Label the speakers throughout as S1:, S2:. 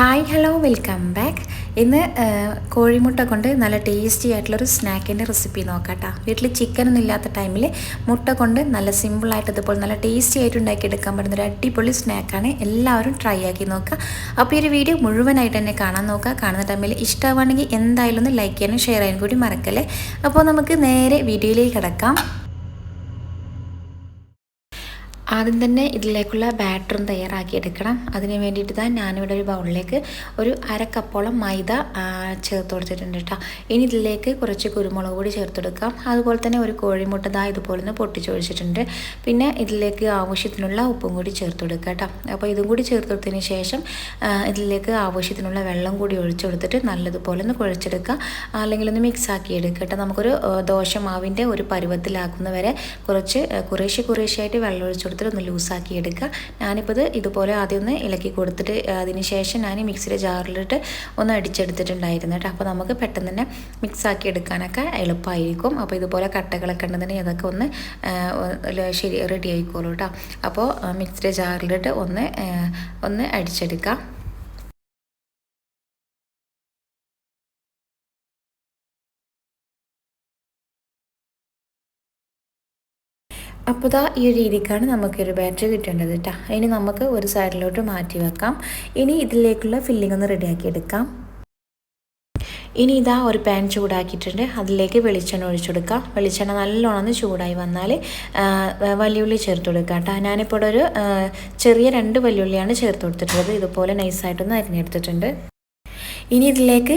S1: Hi hello welcome back ഇന്ന് കോഴിമുട്ട കൊണ്ട് നല്ല ടേസ്റ്റി ആയിട്ടുള്ളൊരു സ്നാക്കിന്റെ റെസിപ്പി നോക്കാം കേട്ടോ വീട്ടിൽ ചിക്കനൊന്നും ഇല്ലാത്ത ടൈമിൽ മുട്ട കൊണ്ട് നല്ല സിമ്പിളായിട്ട് ഇതുപോലെ നല്ല ടേസ്റ്റി ആയിട്ട് ഉണ്ടാക്കിയെടുക്കാൻ പറ്റുന്ന ഒരു അടിപൊളി സ്നാക്കാണ് എല്ലാവരും ട്രൈ ആക്കി നോക്കുക. അപ്പോൾ ഈ ഒരു വീഡിയോ മുഴുവനായിട്ട് തന്നെ കാണാൻ നോക്കുക. കാണുന്ന ടൈമിൽ ഇഷ്ടമാണെങ്കിൽ എന്തായാലും ഒന്ന് ലൈക്ക് ചെയ്യാനും ഷെയർ ചെയ്യാനും കൂടി മറക്കല്ലേ? അപ്പോൾ നമുക്ക് നേരെ വീഡിയോയിലേക്ക് കിടക്കാം. ആദ്യം തന്നെ ഇതിലേക്കുള്ള ബാറ്ററും തയ്യാറാക്കി എടുക്കണം അതിന് വേണ്ടിയിട്ട് തന്നെ ഞാനിവിടെ ഒരു ബൗളിലേക്ക് ഒരു അര കപ്പോളം മൈദ ചേർത്ത് കൊടുത്തിട്ടുണ്ട് കേട്ടോ. ഇനി ഇതിലേക്ക് കുറച്ച് കുരുമുളക് പൊടി ചേർത്തെടുക്കാം അതുപോലെ തന്നെ ഒരു കോഴിമുട്ട ദാ ഇതുപോലെ ഒന്ന് പൊട്ടിച്ചൊഴിച്ചിട്ടുണ്ട്. പിന്നെ ഇതിലേക്ക് ആവശ്യത്തിനുള്ള ഉപ്പും കൂടി ചേർത്ത് കൊടുക്കുക കേട്ടോ. അപ്പോൾ ഇതും കൂടി ചേർത്ത് കൊടുത്തതിന് ശേഷം ഇതിലേക്ക് ആവശ്യത്തിനുള്ള വെള്ളം കൂടി ഒഴിച്ചു കൊടുത്തിട്ട് നല്ലതുപോലെ ഒന്ന് കുഴച്ചെടുക്കുക. അല്ലെങ്കിൽ ഒന്ന് മിക്സ് ആക്കി എടുക്കുക കേട്ടോ. നമുക്കൊരു ദോശമാവിന്റെ ഒരു പരുവത്തിലാക്കുന്നവരെ കുറച്ച് കുറേശ്ശെ കുറേശ്ശെ കുറേശ്ശെയായിട്ട് വെള്ളം ഒഴിച്ചു കൊടുത്തിട്ട് ഒന്ന് ലൂസാക്കി എടുക്കുക. ഞാനിപ്പോൾ ഇത് ഇതുപോലെ ആദ്യം ഒന്ന് ഇളക്കി കൊടുത്തിട്ട് അതിന് ശേഷം ഞാൻ മിക്സിയുടെ ജാറിലിട്ട് ഒന്ന് അടിച്ചെടുത്തിട്ടുണ്ടായിരുന്നു കേട്ടോ. അപ്പോൾ നമുക്ക് പെട്ടെന്ന് തന്നെ മിക്സാക്കി എടുക്കാനൊക്കെ എളുപ്പമായിരിക്കും അപ്പോൾ ഇതുപോലെ കട്ടകളൊക്കെ ഉണ്ടെന്നുണ്ടെങ്കിൽ അതൊക്കെ ഒന്ന് ശരി റെഡി ആയിക്കോളൂ കേട്ടോ. അപ്പോൾ മിക്സിയുടെ ജാറിലിട്ട് ഒന്ന് ഒന്ന് അടിച്ചെടുക്കാം. അപ്പോൾ ഈ ഒരു രീതിക്കാണ് നമുക്കൊരു ബാറ്ററി കിട്ടേണ്ടത് കേട്ടോ ഇനി നമുക്ക് ഒരു സൈഡിലോട്ട് മാറ്റി വെക്കാം. ഇനി ഇതിലേക്കുള്ള ഫില്ലിംഗ് ഒന്ന് റെഡിയാക്കി എടുക്കാം. ഇനി ഇതാ ഒരു പാൻ ചൂടാക്കിയിട്ടുണ്ട്. അതിലേക്ക് വെളിച്ചെണ്ണ ഒഴിച്ചെടുക്കാം വെളിച്ചെണ്ണ നല്ലോണം ഒന്ന് ചൂടായി വന്നാൽ വലിയുള്ളി ചേർത്ത് കൊടുക്കുക കേട്ടോ ഞാനിപ്പോൾ ഒരു ചെറിയ രണ്ട് വലിയുള്ളിയാണ് ചേർത്ത് കൊടുത്തിട്ടുള്ളത്. ഇതുപോലെ നൈസായിട്ടൊന്ന് അരിഞ്ഞെടുത്തിട്ടുണ്ട്. ഇനി ഇതിലേക്ക്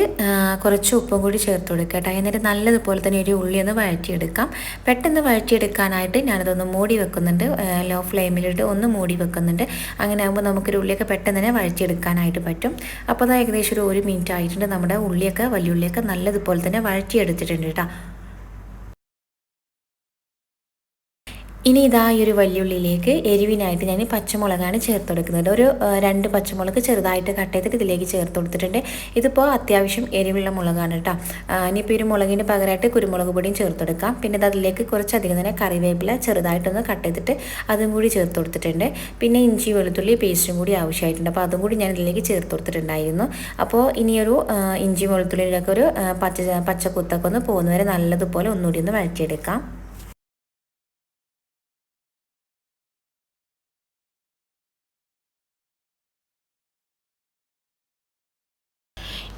S1: കുറച്ച് ഉപ്പും കൂടി ചേർത്ത് കൊടുക്കുക കേട്ടോ. എന്നിട്ട് നല്ലതുപോലെ തന്നെ ഒരു ഉള്ളി ഒന്ന് വഴറ്റിയെടുക്കാം. പെട്ടെന്ന് വഴറ്റിയെടുക്കാനായിട്ട് ഞാനതൊന്ന് മൂടി വെക്കുന്നുണ്ട്. ലോ ഫ്ലെയിമിലിട്ട് ഒന്ന് മൂടി വെക്കുന്നുണ്ട്. അങ്ങനെ ആകുമ്പോൾ നമുക്കൊരു ഉള്ളിയൊക്കെ പെട്ടെന്ന് തന്നെ വഴറ്റിയെടുക്കാനായിട്ട് പറ്റും. അപ്പോൾ അത് ഏകദേശം ഒരു ഒരു മിനിറ്റ് ആയിട്ടുണ്ട്. നമ്മുടെ ഉള്ളിയൊക്കെ വലിയ ഉള്ളിയൊക്കെ നല്ലതുപോലെ തന്നെ വഴറ്റിയെടുത്തിട്ടുണ്ട് കേട്ടോ. ഇനി ഇതാ ഈ ഒരു വലിയുള്ളിയിലേക്ക് എരിവിനായിട്ട് ഞാൻ പച്ചമുളകാണ് ചേർത്ത് കൊടുക്കുന്നത് ഒരു രണ്ട് പച്ചമുളക് ചെറുതായിട്ട് കട്ട് ചെയ്തിട്ട് ഇതിലേക്ക് ചേർത്ത് കൊടുത്തിട്ടുണ്ട് ഇതിപ്പോൾ അത്യാവശ്യം എരിവുള്ള മുളകാണ് കേട്ടോ ഇനിയിപ്പോൾ ഒരു മുളകിന് പകരമായിട്ട് കുരുമുളക് പൊടിയും ചേർത്ത് കൊടുക്കാം പിന്നെ ഇത് അതിലേക്ക് കുറച്ചധികം തന്നെ കറിവേപ്പില ചെറുതായിട്ടൊന്ന് കട്ട് ചെയ്തിട്ട് അതും കൂടി ചേർത്ത് കൊടുത്തിട്ടുണ്ട് പിന്നെ ഇഞ്ചി വെളുത്തുള്ളി പേസ്റ്റും കൂടി ആവശ്യമായിട്ടുണ്ട്. അപ്പോൾ അതും കൂടി ഞാൻ ഇതിലേക്ക് ചേർത്ത് കൊടുത്തിട്ടുണ്ടായിരുന്നു അപ്പോൾ ഇനിയൊരു ഇഞ്ചി വെളുത്തുള്ളിയിലൊക്കെ ഒരു പച്ച പച്ച പച്ചക്കുത്തൊക്കെ ഒന്ന് പോകുന്നവരെ നല്ലതുപോലെ ഒന്നുകൂടി ഒന്ന് വഴറ്റിയെടുക്കാം.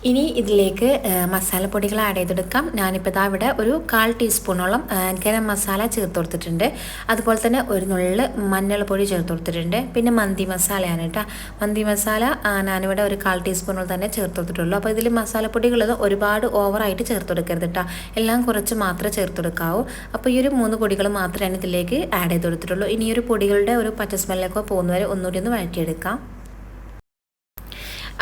S1: ഇനി ഇതിലേക്ക് മസാലപ്പൊടികൾ ആഡ് ചെയ്തെടുക്കാം. ഞാനിപ്പോൾ ഇതാ ഇവിടെ ഒരു കാൽ ടീസ്പൂണോളം ഗരം മസാല ചേർത്ത് കൊടുത്തിട്ടുണ്ട്. അതുപോലെ തന്നെ ഒരു നുള്ളിൽ മഞ്ഞൾപ്പൊടി ചേർത്ത് കൊടുത്തിട്ടുണ്ട്. പിന്നെ മന്തി മസാലയാണ് കേട്ടോ. മന്തി മസാല ഞാനിവിടെ ഒരു കാൽ ടീസ്പൂണോളം തന്നെ ചേർത്ത് കൊടുത്തിട്ടുള്ളൂ. അപ്പോൾ ഇതിൽ മസാലപ്പൊടികൾ ഒരുപാട് ഓവറായിട്ട് ചേർത്ത് കൊടുക്കരുത് കേട്ടോ. എല്ലാം കുറച്ച് മാത്രമേ ചേർത്ത് കൊടുക്കാവൂ. അപ്പോൾ ഈ ഒരു മൂന്ന് പൊടികൾ മാത്രമേ ഇതിലേക്ക് ആഡ് ചെയ്ത് കൊടുത്തിട്ടുള്ളൂ. ഇനി ഒരു പൊടികളുടെ ഒരു പച്ച സ്മെല്ലൊക്കെ പോകുന്നവരെ ഒന്നുകൂടി ഒന്ന് വഴറ്റിയെടുക്കാം.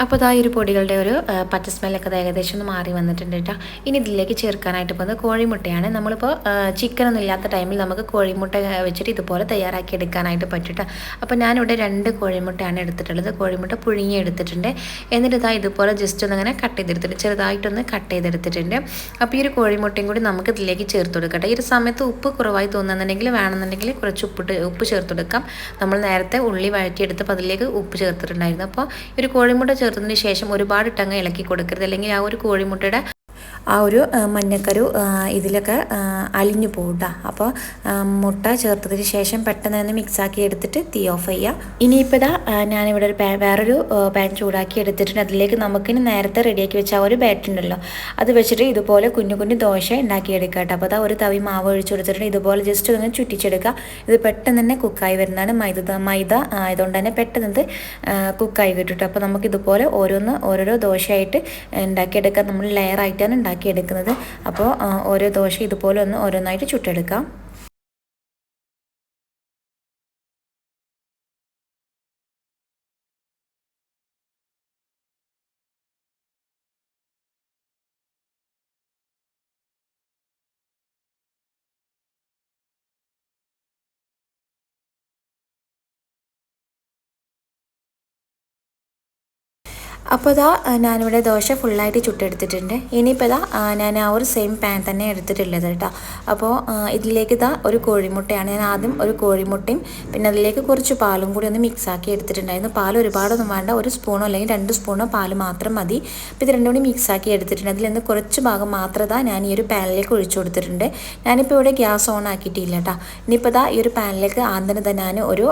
S1: അപ്പോൾ ഇതാ ഒരു പൊടികളുടെ ഒരു പച്ച സ്മെല്ലൊക്കെ ഏകദേശം ഒന്ന് മാറി വന്നിട്ടുണ്ട് കേട്ടോ. ഇനി ഇതിലേക്ക് ചേർക്കാനായിട്ട് പോകുന്നത് കോഴിമുട്ടയാണ്. നമ്മളിപ്പോൾ ചിക്കനൊന്നും ഇല്ലാത്ത ടൈമിൽ നമുക്ക് കോഴിമുട്ട വെച്ചിട്ട് ഇതുപോലെ തയ്യാറാക്കി എടുക്കാനായിട്ട് പറ്റും അപ്പോൾ ഞാനിവിടെ രണ്ട് കോഴിമുട്ടയാണ് എടുത്തിട്ടുള്ളത്. കോഴിമുട്ട പുഴുങ്ങി എടുത്തിട്ടുണ്ട്. എന്നിട്ട് ഇതാ ഇതുപോലെ ജസ്റ്റ് ഒന്ന് അങ്ങനെ കട്ട് ചെയ്തെടുത്തിട്ട് ചെറുതായിട്ടൊന്ന് കട്ട് ചെയ്തെടുത്തിട്ടുണ്ട്. അപ്പോൾ ഈ ഒരു കോഴിമുട്ടയും കൂടി നമുക്ക് ഇതിലേക്ക് ചേർത്ത് കൊടുക്കട്ടെ ഈ ഒരു സമയത്ത് ഉപ്പ് കുറവായി തോന്നുന്നുണ്ടെങ്കിൽ വേണമെന്നുണ്ടെങ്കിൽ കുറച്ച് ഉപ്പിട്ട് ഉപ്പ് ചേർത്ത് കൊടുക്കാം. നമ്മൾ നേരത്തെ ഉള്ളി വഴറ്റിയെടുത്തപ്പോൾ അതിലേക്ക് ഉപ്പ് ചേർത്തിട്ടുണ്ടായിരുന്നു. അപ്പോൾ ഒരു കോഴിമുട്ട ചേർത്തതിന് ശേഷം ഒരുപാട് ഇട്ടങ്ങ് ഇളക്കി കൊടുക്കരുത്. അല്ലെങ്കിൽ ആ ഒരു കോഴിമുട്ടയുടെ ആ ഒരു മഞ്ഞക്കരു ഇതിലൊക്കെ അലിഞ്ഞു പോകും. അപ്പോൾ മുട്ട ചേർത്തതിന് ശേഷം പെട്ടെന്ന് തന്നെ മിക്സാക്കി എടുത്തിട്ട് തീ ഓഫ് ചെയ്യുക ആ, ഞാനിവിടെ ഒരു വേറൊരു പാൻ ചൂടാക്കി എടുത്തിട്ടുണ്ട്. അതിലേക്ക് നമുക്കിനി നേരത്തെ റെഡിയാക്കി വെച്ച ആ ഒരു ബാറ്റ് ഉണ്ടല്ലോ. അത് വെച്ചിട്ട് ഇതുപോലെ കുഞ്ഞു കുഞ്ഞു ദോശ ഉണ്ടാക്കിയെടുക്കുക കേട്ടോ അപ്പോൾ അതാ ഒരു തവി മാവ് ഒഴിച്ചു കൊടുത്തിട്ടുണ്ട്. ഇതുപോലെ ജസ്റ്റ് ഒന്ന് ചുറ്റിച്ചെടുക്കുക ഇത് പെട്ടെന്ന് തന്നെ കുക്കായി വരുന്നതാണ് മൈദ മൈദ. ആയതുകൊണ്ട് തന്നെ പെട്ടെന്ന് ഇത് കുക്കായി കിട്ടും അപ്പോൾ നമുക്ക് ഇതുപോലെ ഓരോന്ന് ഓരോരോ ദോശയായിട്ട് ഉണ്ടാക്കിയെടുക്കാൻ നമ്മൾ ലെയറായിട്ടാണ് ഉണ്ടാക്കിയെടുക്കുന്നത്. അപ്പോൾ ഓരോ ദോശ ഇതുപോലെ ഒന്ന് ഓരോന്നായിട്ട് ചുട്ടെടുക്കാം. അപ്പോൾ ഇതാ ഞാനിവിടെ ദോശ ഫുള്ളായിട്ട് ചുട്ടെടുത്തിട്ടുണ്ട്. ഇനിയിപ്പോൾ ഇതാ ഞാൻ ആ ഒരു സെയിം പാൻ തന്നെ എടുത്തിട്ടുള്ളത് കേട്ടോ. അപ്പോൾ ഇതിലേക്ക് ഇതാ ഒരു കോഴിമുട്ടയാണ്. ഞാൻ ആദ്യം ഒരു കോഴിമുട്ടയും പിന്നെ അതിലേക്ക് കുറച്ച് പാലും കൂടി ഒന്ന് മിക്സ് ആക്കി എടുത്തിട്ടുണ്ടായിരുന്നു. പാൽ ഒരുപാടൊന്നും വേണ്ട. ഒരു സ്പൂണോ അല്ലെങ്കിൽ രണ്ട് സ്പൂണോ പാൽ മാത്രം മതി. അപ്പോൾ ഇത് രണ്ടും കൂടി മിക്സ് ആക്കി എടുത്തിട്ടുണ്ട്. അതിൽ നിന്ന് കുറച്ച് ഭാഗം മാത്രം ഇതാ ഞാൻ ഈ ഒരു പാനിലേക്ക് ഒഴിച്ചു കൊടുത്തിട്ടുണ്ട്. ഞാനിപ്പോൾ ഇവിടെ ഗ്യാസ് ഓൺ ആക്കിയിട്ടില്ല കേട്ടോ. ഇനിയിപ്പോൾ ഇതാ ഈ ഒരു പാനിലേക്ക് ആദ്യം തന്നെ ഞാൻ ഒരു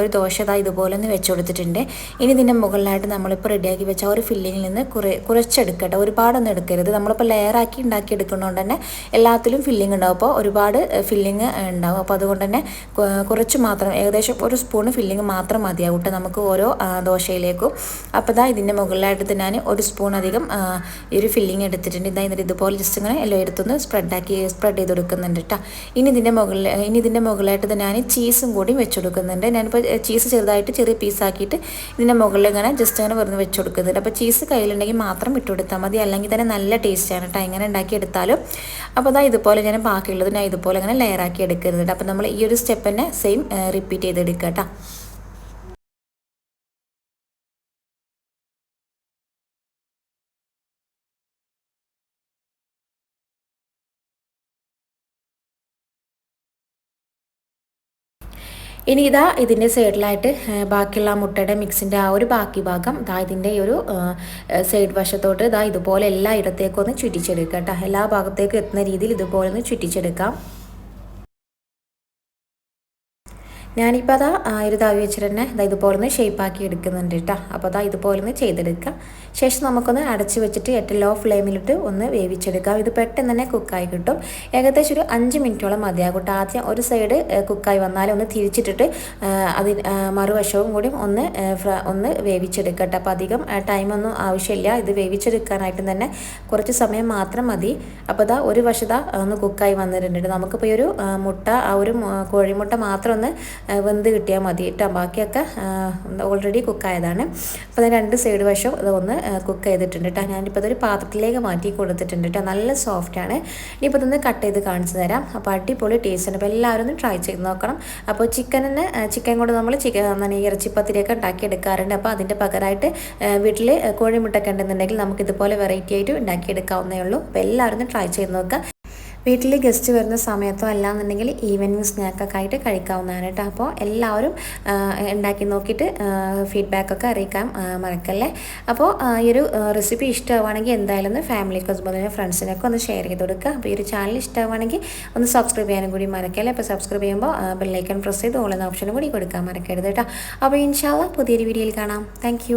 S1: ഒരു ദോശ ഇതാ ഇതുപോലെ ഒന്ന് വെച്ച് കൊടുത്തിട്ടുണ്ട്. ഇനി ഇതിന്റെ മുകളിലായിട്ട് നമ്മളിപ്പോൾ റെഡിയാക്കി ഉണ്ടാക്കി വെച്ച ഒരു ഫില്ലിങ്ങിൽ നിന്ന് കുറേ കുറച്ചെടുക്കട്ടെ. ഒരുപാടൊന്നും എടുക്കരുത്. നമ്മളിപ്പോൾ ലെയറാക്കി ഉണ്ടാക്കി എടുക്കുന്നതുകൊണ്ട് തന്നെ എല്ലാത്തിലും ഫില്ലിങ് ഉണ്ടാവും. അപ്പോൾ ഒരുപാട് ഫില്ലിങ് ഉണ്ടാവും. അപ്പോൾ അതുകൊണ്ട് തന്നെ കുറച്ച് മാത്രം ഏകദേശം ഒരു സ്പൂൺ ഫില്ലിങ് മാത്രം മതിയാവും കേട്ടോ നമുക്ക് ഓരോ ദോശയിലേക്കും. അപ്പോൾ ഇതാ ഇതിന്റെ മുകളിലായിട്ട് ഞാൻ ഒരു സ്പൂൺ അധികം ഈ ഒരു ഫില്ലിങ് എടുത്തിട്ടുണ്ട്. ഇതാ എന്നിട്ട് ഇതുപോലെ ജസ്റ്റ് ഇങ്ങനെ എല്ലാം എടുത്തൊന്ന് സ്പ്രെഡാക്കി സ്പ്രെഡ് ചെയ്ത് കൊടുക്കുന്നുണ്ട് കേട്ടോ. ഇനി ഇതിന്റെ മുകളിൽ ഇനി ഇതിന്റെ മുകളിലായിട്ട് ഞാൻ ചീസും കൂടി വെച്ച് കൊടുക്കുന്നുണ്ട്. ഞാനിപ്പോൾ ചീസ് ചെറുതായിട്ട് ചെറിയ പീസാക്കിയിട്ട് ഇതിന്റെ മുകളിൽ ഇങ്ങനെ ജസ്റ്റ് അങ്ങനെ വെറുതെ വെച്ച് കൊടുക്കുന്നുണ്ട്. അപ്പോൾ ചീസ് കയ്യിലുണ്ടെങ്കിൽ മാത്രം ഇട്ട് കൊടുത്താൽ മതി. അല്ലെങ്കിൽ തന്നെ നല്ല ടേസ്റ്റാണ് കേട്ടോ എങ്ങനെ ഉണ്ടാക്കി എടുത്താലും. അപ്പോൾ അതാ ഇതുപോലെ ഞാൻ ബാക്കിയുള്ളത് ഞാൻ ഇതുപോലെ ഇങ്ങനെ ലെയറാക്കി എടുക്കുന്നുണ്ട്. അപ്പോൾ നമ്മൾ ഈ ഒരു സ്റ്റെപ്പ് തന്നെ സെയിം റിപ്പീറ്റ് ചെയ്തെടുക്കുക കേട്ടോ ഇനി ഇതാ ഇതിന്റെ സൈഡിലായിട്ട് ബാക്കിയുള്ള മുട്ടയുടെ മിക്സിന്റെ ആ ഒരു ബാക്കി ഭാഗം ഇതാ ഇതിന്റെ ഒരു സൈഡ് വശത്തോട്ട് ഇതാ ഇതുപോലെ എല്ലാ ഇടത്തേക്കൊന്ന് ഒന്ന് ചുറ്റിച്ചെടുക്കുക കേട്ടോ. എല്ലാ ഭാഗത്തേക്കും എത്തുന്ന രീതിയിൽ ഇതുപോലെ ഒന്ന് ചുറ്റിച്ചെടുക്കാം. ഞാനിപ്പോൾ അതാ ഒരു തവി വെച്ചിട്ട് തന്നെ ഇതാ ഇതുപോലെ ഒന്ന് ഷേപ്പാക്കി എടുക്കുന്നുണ്ട് കേട്ടോ അപ്പോൾ അതാ ഇതുപോലെ ഒന്ന് ചെയ്തെടുക്കാം. ശേഷം നമുക്കൊന്ന് അടച്ച് വെച്ചിട്ട് ഏറ്റവും ലോ ഫ്ലെയിമിലിട്ട് ഒന്ന് വേവിച്ചെടുക്കാം. ഇത് പെട്ടെന്ന് തന്നെ കുക്കായി കിട്ടും. ഏകദേശം ഒരു അഞ്ച് മിനിറ്റോളം മതിയാകും കേട്ടോ ആദ്യം ഒരു സൈഡ് കുക്കായി വന്നാൽ ഒന്ന് തിരിച്ചിട്ടിട്ട് അതിന് മറുവശവും കൂടി ഒന്ന് ഒന്ന് വേവിച്ചെടുക്കട്ടെ അപ്പോൾ അധികം ടൈമൊന്നും ആവശ്യമില്ല. ഇത് വേവിച്ചെടുക്കാനായിട്ട് തന്നെ കുറച്ച് സമയം മാത്രം മതി. അപ്പോൾ ഇതാ ഒരു വശത ഒന്ന് കുക്കായി വന്നിട്ടുണ്ട്. നമുക്കിപ്പോൾ ഈ ഒരു മുട്ട ആ ഒരു കോഴിമുട്ട മാത്രം ഒന്ന് വെന്ത് കിട്ടിയാൽ മതി. കേട്ടോ ബാക്കിയൊക്കെ ഓൾറെഡി കുക്കായതാണ് അപ്പോൾ രണ്ട് സൈഡ് വശം ഇതൊന്ന് കുക്ക് ചെയ്തിട്ടുണ്ട് കേട്ടോ ഞാനിപ്പോൾ ഇതൊരു പാത്രത്തിലേക്ക് മാറ്റി കൊടുത്തിട്ടുണ്ട് കേട്ടോ നല്ല സോഫ്റ്റാണ് ഇനിയിപ്പോൾ ഇതൊന്ന് കട്ട് ചെയ്ത് കാണിച്ചു തരാം. അപ്പോൾ അടിപൊളി ടേസ്റ്റ് ആണ്. അപ്പോൾ എല്ലാവരും ഒന്ന് ട്രൈ ചെയ്ത് നോക്കണം. അപ്പോൾ ചിക്കനിന് ചിക്കൻ കൊണ്ട് നമ്മൾ ചിക്കൻ ഇറച്ചിപ്പത്തിരിയൊക്കെ ഉണ്ടാക്കി എടുക്കാറുണ്ട്. അപ്പോൾ അതിന്റെ പകരമായിട്ട് വീട്ടിൽ കോഴിമുട്ടൊക്കെ ഉണ്ടെന്നുണ്ടെങ്കിൽ നമുക്കിതുപോലെ വെറൈറ്റി ആയിട്ട് ഉണ്ടാക്കിയെടുക്കാവുന്നേ ഉള്ളൂ. അപ്പോൾ എല്ലാവരും ഒന്ന് ട്രൈ ചെയ്ത് നോക്കുക. വീട്ടിൽ ഗസ്റ്റ് വരുന്ന സമയത്തോ അല്ലാന്നുണ്ടെങ്കിൽ ഈവനിങ് സ്നാക്കൊക്കെ ആയിട്ട് കഴിക്കാവുന്നതാണ് കേട്ടോ. അപ്പോൾ എല്ലാവരും ഉണ്ടാക്കി നോക്കിയിട്ട് ഫീഡ്ബാക്കൊക്കെ അറിയിക്കാൻ മറക്കല്ലേ? അപ്പോൾ ഈ ഒരു റെസിപ്പി ഇഷ്ടമാവുകയാണെങ്കിൽ എന്തായാലും ഒന്ന് ഫാമിലിക്ക് അതുപോലെ ഫ്രണ്ട്സിനൊക്കെ ഒന്ന് ഷെയർ ചെയ്ത് കൊടുക്കുക. അപ്പോൾ ഈ ഒരു ചാനൽ ഇഷ്ടമാവുകയാണെങ്കിൽ ഒന്ന് സബ്സ്ക്രൈബ് ചെയ്യാനും കൂടി മറക്കല്ലേ? അപ്പോൾ സബ്സ്ക്രൈബ് ചെയ്യുമ്പോൾ ബെല്ലൈക്കൺ പ്രസ് ചെയ്ത് ഓളുന്ന ഓപ്ഷനും കൂടി കൊടുക്കാൻ മറക്കരുത് കേട്ടോ. അപ്പോൾ ഇൻഷാല്ല പുതിയൊരു വീഡിയോയിൽ കാണാം. താങ്ക്